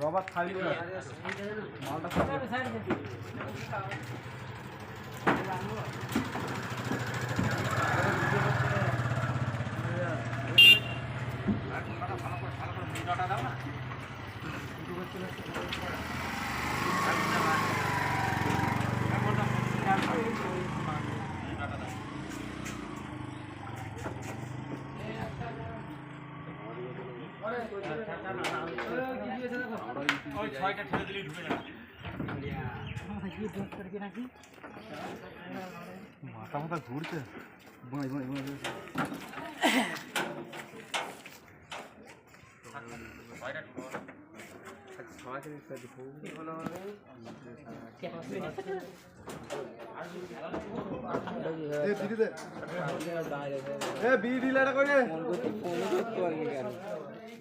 Rubber থাকবে মালটা থাকবে মাথা মাথা ঘুরছে বাঁই বাঁই বাঁই বাঁই। এ বিড়ি দে। এ বিড়ি ঢিলে এটা কই রে? তোমার কাছে?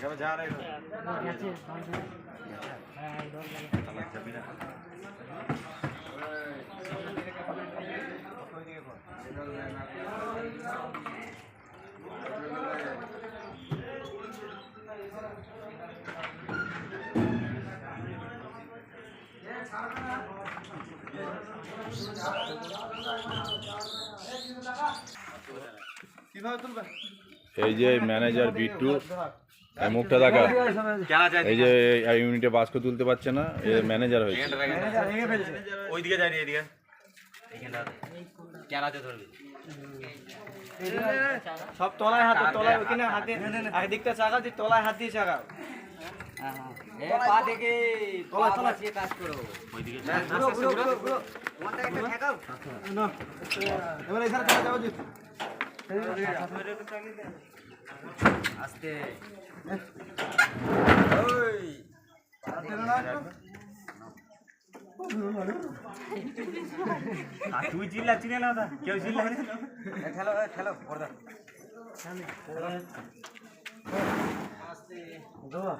चलो जा रहे ছাড়া এই যে ম্যানেজার বিট্টু এই মুখটা দেখা। এই যে এই ইউনিটে বাস্ক তুলতে পারছে না এ ম্যানেজার হয়েছে। ওইদিকে যাই এদিকে। সব তলায় হাতে তলায় ওখানে হাতে একদিকটা চাকা দিয়ে তলায় হাত দিয়ে চাকা না যাব দিস আস্তে। তুই চিল্লাচ্ছি না ওটা কেউ চিল্লা খেলো খেলো দোয়া।